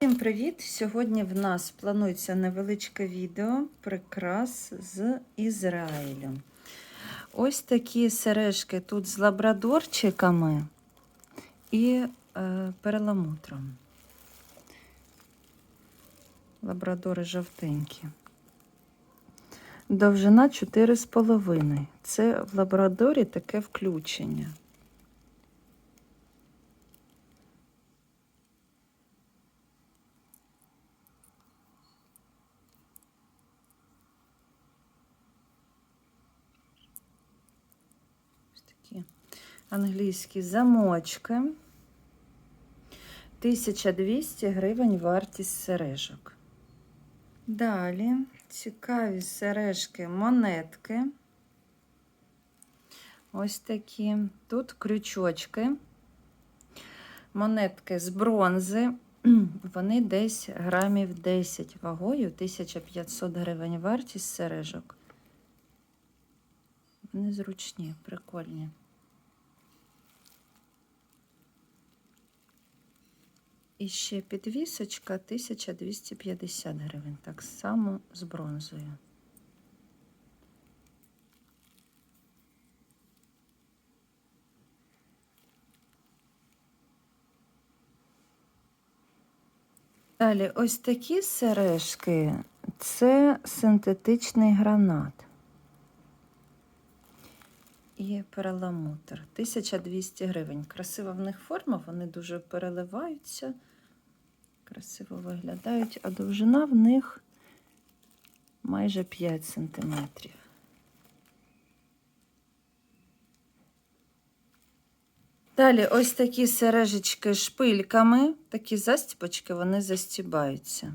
Всім привіт! Сьогодні в нас планується невеличке відео прикрас з Ізраїлю. Ось такі сережки тут з лабрадорчиками і е, перламутром. Лабрадори жовтенькі. Довжина 4,5. Це в лабрадорі таке включення. Ось такі англійські замочки. 1200 гривень вартість сережок. Далі цікаві сережки, монетки. Ось такі. Тут крючочки. Монетки з бронзи. Вони десь грамів 10 вагою, 1500 гривень вартість сережок. Вони зручні, прикольні. І ще підвісочка 1250 гривень. Так само з бронзою. Далі ось такі сережки це синтетичний гранат і перламутр. 1200 гривень. Красива в них форма, вони дуже переливаються, красиво виглядають, а довжина в них майже 5 сантиметрів. Далі ось такі сережечки шпильками, такі застіпочки, вони застібаються.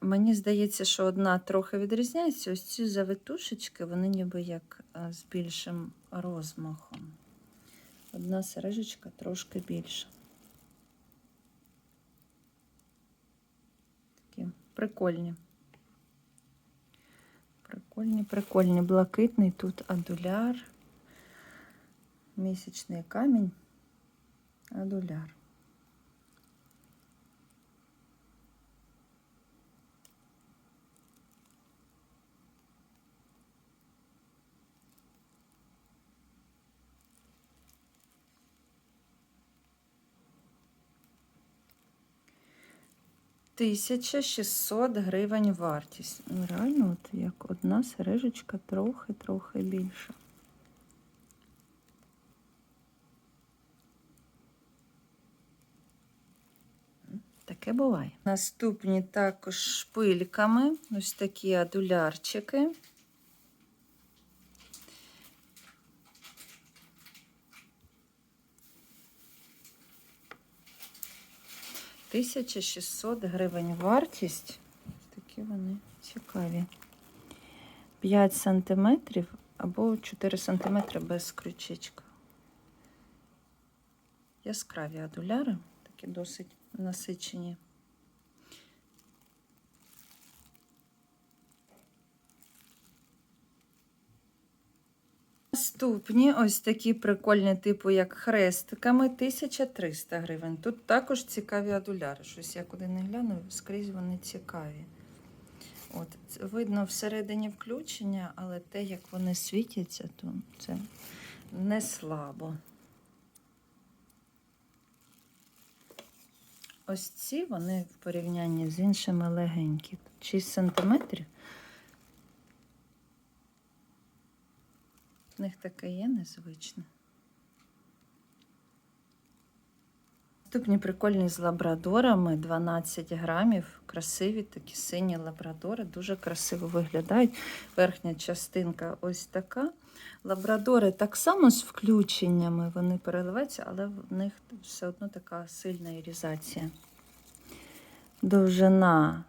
Мені здається, що одна трохи відрізняється. Ось ці завитушечки, вони ніби як е, з більшим розмахом. Одна сережечка трошки більша. прикольні. Прикольні, прикольні. Блакитний тут адуляр, місячний камінь, адуляр. Тисяча шістсот гривень вартість. Ну, реально, от як одна сережечка трохи-трохи більша. Таке буває. Наступні також шпильками. Ось такі адулярчики. Тисяча шістсот гривень вартість. Такі вони цікаві. 5 сантиметрів або 4 сантиметри без крючечка. Яскраві адуляри, такі досить насичені. Наступні ось такі прикольні, типу, як хрестиками, 1300 гривень. Тут також цікаві адуляри. Щось я куди не гляну, скрізь вони цікаві. От, Видно всередині включення, але те, як вони світяться, то це не слабо. Ось ці вони в порівнянні з іншими легенькі. 6 сантиметрів. В них таке є незвичне. Наступні прикольні з лабрадорами 12 грамів. Красиві такі сині лабрадори, дуже красиво виглядають. Верхня частинка ось така. Лабрадори так само з включеннями, вони переливаються, але в них все одно така сильна ірізація. Довжина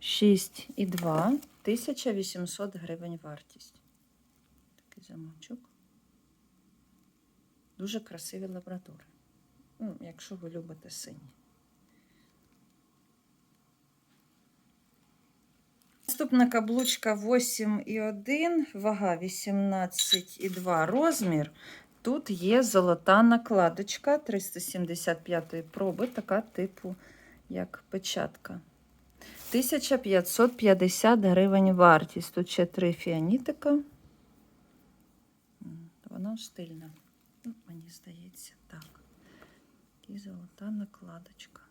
6,2, 1800 гривень вартість. Замочок. Дуже красиві лабрадори. Ну, якщо ви любите сині. Наступна каблучка 8,1, вага 18,2 розмір. Тут є золота накладочка 375 проби, така типу, як печатка. 1550 гривень вартість. Тут ще три фіанітика. Вона стильна. Ну, мені здається, так. І золота накладочка.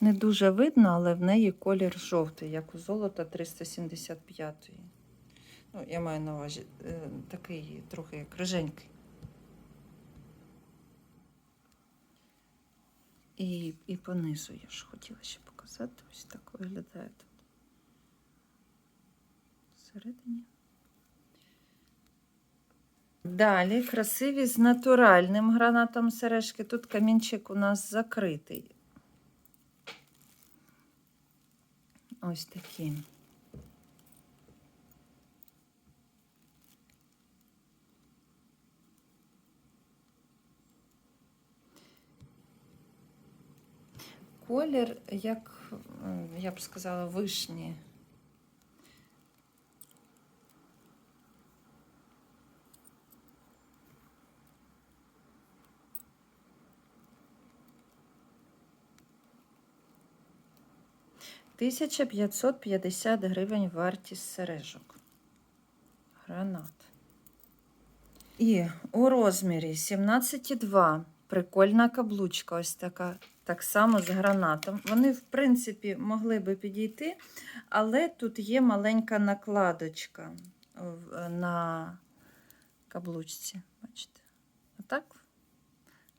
Не дуже видно, але в неї колір жовтий, як у золота 375. Ну, я маю на увазі е, такий трохи як риженький. І, і понизу я ж хотіла ще показати. Ось так виглядає тут. Всередині. Далі красиві з натуральним гранатом сережки. Тут камінчик у нас закритий. Ось такі. Колір, як я б сказала, вишні. Тисяча п'ятсот п'ятдесят гривень вартість сережок. Гранат. І у розмірі 17,2 прикольна каблучка, ось така, так само з гранатом. Вони, в принципі, могли би підійти, але тут є маленька накладочка на каблучці. Бачите? А так,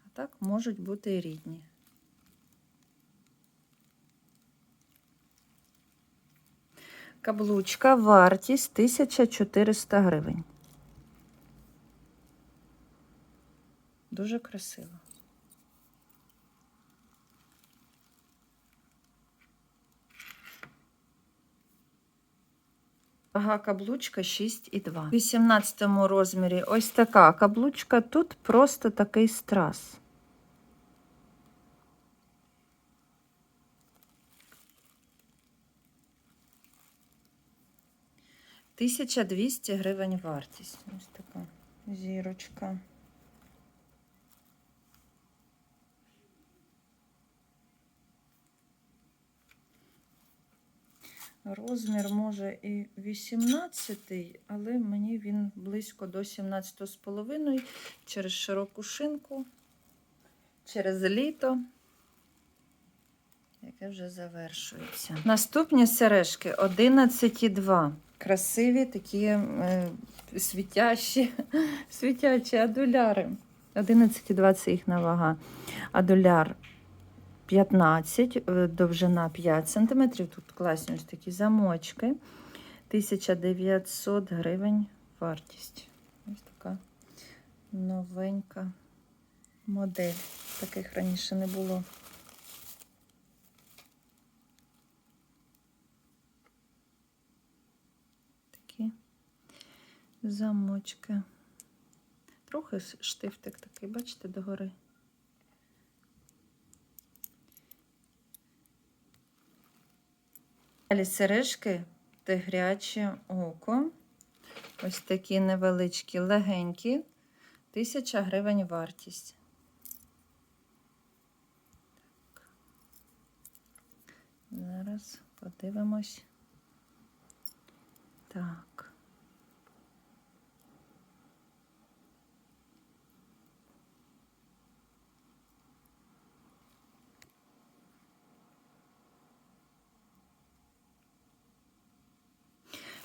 а так можуть бути і рідні. Каблучка, вартість 1400 гривень. Дуже красиво. Вага каблучка 6,2. У 18 розмірі ось така каблучка. Тут просто такий страс. Тисяча двісті гривень вартість. Ось така зірочка. Розмір може і 18, але мені він близько до 17,5 через широку шинку, через літо, яке вже завершується. Наступні сережки 11,2. Красиві такі е, світящі, світячі адуляри. 11,2 це їхня вага. Адуляр 15, е, довжина 5 см. Тут класні ось такі замочки. 1900 гривень вартість. Ось така новенька модель. Таких раніше не було. Такі замочки. Трохи штифтик такий, бачите, догори. Далі сережки тигряче око. Ось такі невеличкі, легенькі. Тисяча гривень вартість. Зараз подивимось. Так.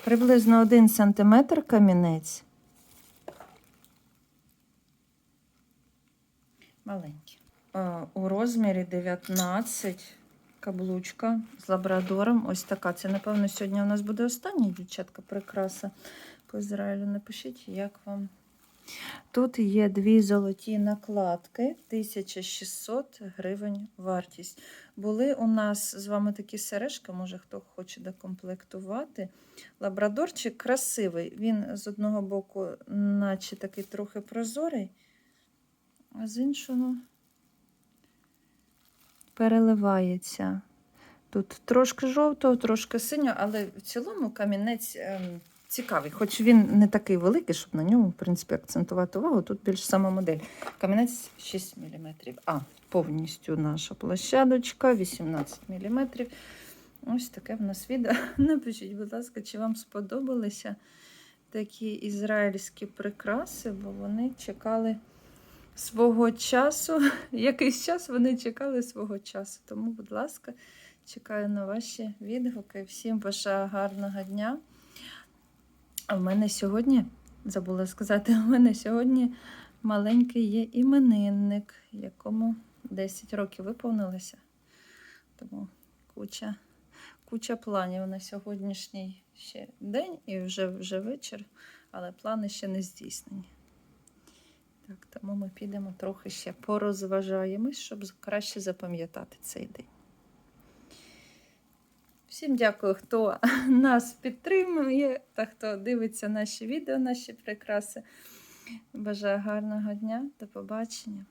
Приблизно 1 см камінець. Маленький. Е, У розмірі 19 каблучка з лабрадором. Ось така. Це, напевно, сьогодні у нас буде остання дівчатка прикраса по Ізраїлю. Напишіть, як вам. Тут є дві золоті накладки, 1600 гривень вартість. Були у нас з вами такі сережки, може хто хоче докомплектувати. Лабрадорчик красивий. Він з одного боку, наче такий трохи прозорий, а з іншого переливається. Тут трошки жовтого, трошки синього, але в цілому камінець ем, цікавий. Хоч він не такий великий, щоб на ньому, в принципі, акцентувати увагу. Тут більш сама модель. Камінець 6 мм. А, повністю наша площадочка 18 мм. Ось таке в нас відео. Напишіть, будь ласка, чи вам сподобалися такі ізраїльські прикраси, бо вони чекали свого часу. Якийсь час вони чекали свого часу. Тому, будь ласка, чекаю на ваші відгуки. Всім бажаю гарного дня. А в мене сьогодні, забула сказати, у мене сьогодні маленький є іменинник, якому 10 років виповнилося. Тому куча, куча планів на сьогоднішній ще день і вже, вже вечір, але плани ще не здійснені. Так, тому ми підемо трохи ще порозважаємось, щоб краще запам'ятати цей день. Всім дякую, хто нас підтримує та хто дивиться наші відео, наші прикраси. Бажаю гарного дня, до побачення.